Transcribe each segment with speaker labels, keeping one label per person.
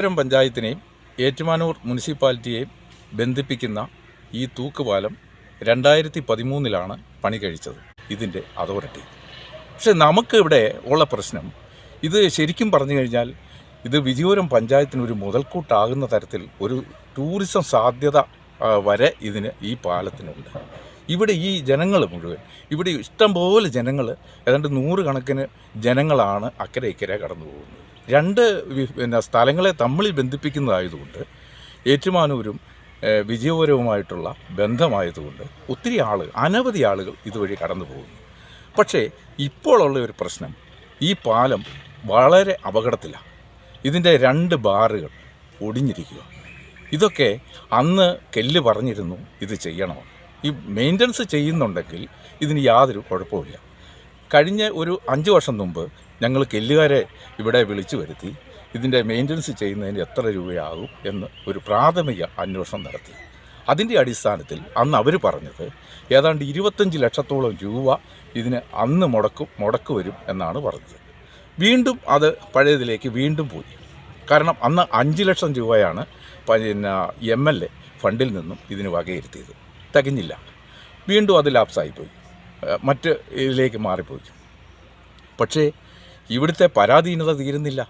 Speaker 1: പുരം പഞ്ചായത്തിനെയും ഏറ്റുമാനൂർ മുനിസിപ്പാലിറ്റിയെയും ബന്ധിപ്പിക്കുന്ന ഈ തൂക്കുപാലം രണ്ടായിരത്തി പതിമൂന്നിലാണ് പണി കഴിച്ചത്. ഇതിന്റെ അതോറിറ്റി. പക്ഷെ നമുക്ക് ഇവിടെ ഉള്ള പ്രശ്നം ഇത് ശരിക്കും പറഞ്ഞു കഴിഞ്ഞാൽ ഇത് വിജയപുരം പഞ്ചായത്തിനൊരു മുതൽക്കൂട്ടാകുന്ന തരത്തിൽ ഒരു ടൂറിസം സാധ്യത വരെ ഇതിന് ഈ പാലത്തിനുണ്ട്. ഇവിടെ ഈ ജനങ്ങൾ മുഴുവൻ ഇവിടെ ഇഷ്ടംപോലെ ജനങ്ങൾ ഏതാണ്ട് നൂറുകണക്കിന് ജനങ്ങളാണ് അക്കരെ ഇക്കരെ കടന്നു പോകുന്നത് രണ്ട് പിന്നെ സ്ഥലങ്ങളെ തമ്മിൽ ബന്ധിപ്പിക്കുന്നതായതുകൊണ്ട് ഏറ്റുമാനൂരും വിജയപൂരവുമായിട്ടുള്ള ബന്ധമായതുകൊണ്ട് ഒത്തിരി ആളുകൾ അനവധി ആളുകൾ ഇതുവഴി കടന്നു പോകുന്നു പക്ഷേ ഇപ്പോഴുള്ള ഒരു പ്രശ്നം ഈ പാലം വളരെ അപകടത്തിലാണ് ഇതിന്റെ രണ്ട് ബാറുകൾ ഒടിഞ്ഞിരിക്കുക. ഇതൊക്കെ അന്ന് കെല്ല് പറഞ്ഞിരുന്നു ഇത് ചെയ്യണമെന്ന് ഈ മെയിന്റനൻസ് ചെയ്യുന്നുണ്ടെങ്കിൽ ഇതിന് യാതൊരു കുഴപ്പമില്ല കഴിഞ്ഞ ഒരു അഞ്ച് വർഷം മുമ്പ് ഞങ്ങൾ കെല്ലുകാരെ ഇവിടെ വിളിച്ചു വരുത്തി ഇതിന്റെ മെയിന്റനൻസ് ചെയ്യുന്നതിന് എത്ര രൂപയാകും എന്ന് ഒരു പ്രാഥമിക അന്വേഷണം നടത്തി. അതിന്റെ അടിസ്ഥാനത്തിൽ അന്ന് അവർ പറഞ്ഞത് ഏതാണ്ട് ഇരുപത്തഞ്ച് ലക്ഷത്തോളം രൂപ ഇതിന് അന്ന് മുടക്കും മുടക്ക് വരും എന്നാണ് പറഞ്ഞത്. വീണ്ടും അത് പഴയതിലേക്ക് വീണ്ടും പോയി. കാരണം അന്ന് അഞ്ച് ലക്ഷം രൂപയാണ് പിന്നെ എം എൽ എ ഫണ്ടിൽ നിന്നും ഇതിന് വകയിരുത്തിയത്. തികഞ്ഞില്ല. വീണ്ടും അത് ലാപ്സായിപ്പോയി മറ്റ് ഇതിലേക്ക് മാറിപ്പോയി. പക്ഷേ ഇവിടുത്തെ പരാധീനത തീരുന്നില്ല.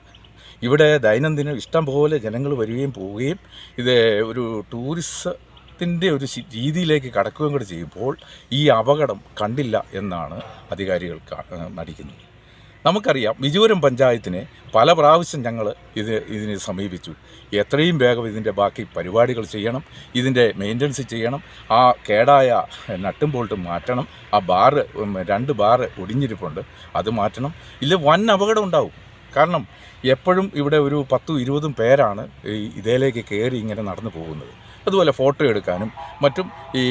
Speaker 1: ഇവിടെ ദൈനംദിനം ഇഷ്ടം പോലെ ജനങ്ങൾ വരികയും പോവുകയും ഇത് ഒരു ടൂറിസത്തിന്റെ ഒരു രീതിയിലേക്ക് കടക്കുകയും കൂടെ ചെയ്യുമ്പോൾ ഈ അപകടം കണ്ടില്ല എന്നാണ് അധികാരികൾ നടിക്കുന്നത്. നമുക്കറിയാം മിജോരം പഞ്ചായത്തിനെ പല പ്രാവശ്യം ഞങ്ങൾ ഇത് ഇതിനെ സമീപിച്ചു. എത്രയും വേഗം ഇതിന്റെ ബാക്കി പരിപാടികൾ ചെയ്യണം ഇതിന്റെ മെയിന്റനൻസ് ചെയ്യണം ആ കേടായ നട്ടും ബോൾട്ടും മാറ്റണം ആ ബാറ് രണ്ട് ബാറ് ഒടിഞ്ഞിരിപ്പുണ്ട് അത് മാറ്റണം. ഇല്ല വൻ അപകടം ഉണ്ടാവും. കാരണം എപ്പോഴും ഇവിടെ ഒരു പത്തും ഇരുപതും പേരാണ് ഈ ഇതേലേക്ക് കയറി ഇങ്ങനെ നടന്നു പോകുന്നത്. അതുപോലെ ഫോട്ടോ എടുക്കാനും മറ്റും ഈ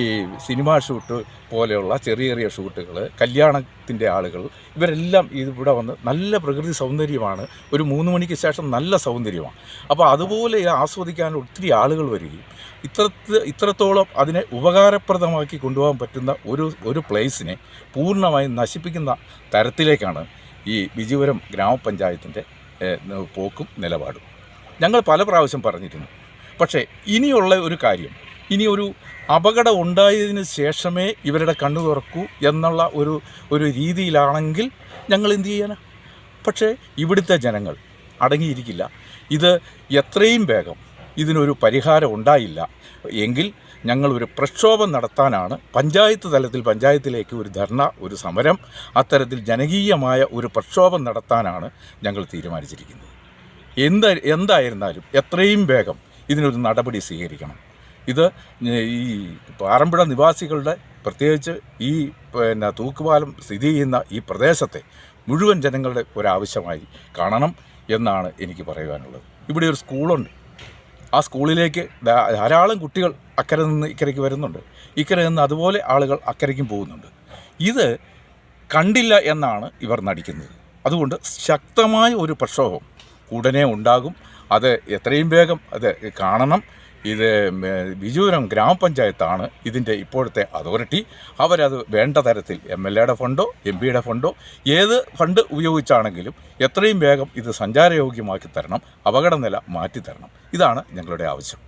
Speaker 1: സിനിമാ ഷൂട്ട് പോലെയുള്ള ചെറിയ ചെറിയ ഷൂട്ടുകൾ കല്യാണത്തിന്റെ ആളുകൾ ഇവരെല്ലാം ഇവിടെ വന്ന് നല്ല പ്രകൃതി സൗന്ദര്യമാണ്. ഒരു മൂന്ന് മണിക്ക് ശേഷം നല്ല സൗന്ദര്യമാണ്. അപ്പോൾ അതുപോലെ ആസ്വദിക്കാൻ ഒത്തിരി ആളുകൾ വരികയും ഇത്ര ഇത്രത്തോളം അതിനെ ഉപകാരപ്രദമാക്കി കൊണ്ടുപോകാൻ പറ്റുന്ന ഒരു ഒരു പ്ലേസിനെ പൂർണമായും നശിപ്പിക്കുന്ന തരത്തിലേക്കാണ് ഈ വിജയപുരം ഗ്രാമപഞ്ചായത്തിന്റെ പോക്കും നിലപാടും. ഞങ്ങൾ പല പ്രാവശ്യം പറഞ്ഞിരുന്നു. പക്ഷേ ഇനിയുള്ള ഒരു കാര്യം ഇനി ഒരു അപകടം ഉണ്ടായതിന് ശേഷമേ ഇവരുടെ കണ്ണു തുറക്കൂ എന്നുള്ള ഒരു ഒരു രീതിയിലാണെങ്കിൽ ഞങ്ങൾ എന്തു ചെയ്യാനാ പക്ഷേ ഇവിടുത്തെ ജനങ്ങൾ അടങ്ങിയിരിക്കില്ല. ഇത് എത്രയും വേഗം ഇതിനൊരു പരിഹാരം ഉണ്ടായില്ല. എങ്കിൽ ഞങ്ങൾ ഒരു പ്രക്ഷോഭം നടത്താനാണ് പഞ്ചായത്ത് തലത്തിൽ പഞ്ചായത്തിലേക്ക് ഒരു ധർണ ഒരു സമരം അത്തരത്തിൽ ജനകീയമായ ഒരു പ്രക്ഷോഭം നടത്താനാണ് ഞങ്ങൾ തീരുമാനിച്ചിരിക്കുന്നത്. എന്ത് എന്തായിരുന്നാലും എത്രയും വേഗം ഇതിനൊരു നടപടി സ്വീകരിക്കണം. ഇത് ഈ പാറമ്പുഴ നിവാസികളുടെ പ്രത്യേകിച്ച് ഈ പിന്നെ തൂക്കുപാലം സ്ഥിതി ചെയ്യുന്ന ഈ പ്രദേശത്തെ മുഴുവൻ ജനങ്ങളുടെ ഒരാവശ്യമായി കാണണം എന്നാണ് എനിക്ക് പറയുവാനുള്ളത്. ഇവിടെ ഒരു സ്കൂളുണ്ട്. ആ സ്കൂളിലേക്ക് ധാരാളം കുട്ടികൾ അക്കരെ നിന്ന് ഇക്കരയ്ക്ക് വരുന്നുണ്ട്. ഇക്കരെ നിന്ന് അതുപോലെ ആളുകൾ അക്കരയ്ക്കും പോകുന്നുണ്ട്. ഇത് കണ്ടില്ല എന്നാണ് ഇവർ നടിക്കുന്നത്. അതുകൊണ്ട് ശക്തമായ ഒരു പ്രക്ഷോഭം ഉടനെ ഉണ്ടാകും. അത് എത്രയും വേഗം അത് കാണണം. ഇത് വിജൂരം ഗ്രാമപഞ്ചായത്താണ് ഇതിന്റെ ഇപ്പോഴത്തെ അതോറിറ്റി. അവരത് വേണ്ട തരത്തിൽ എം എൽ എയുടെ ഫണ്ടോ എം പിയുടെ ഫണ്ടോ ഏത് ഫണ്ട് ഉപയോഗിച്ചാണെങ്കിലും എത്രയും വേഗം ഇത് സഞ്ചാരയോഗ്യമാക്കി തരണം അപകടനില മാറ്റി തരണം ഇതാണ് ഞങ്ങളുടെ ആവശ്യം.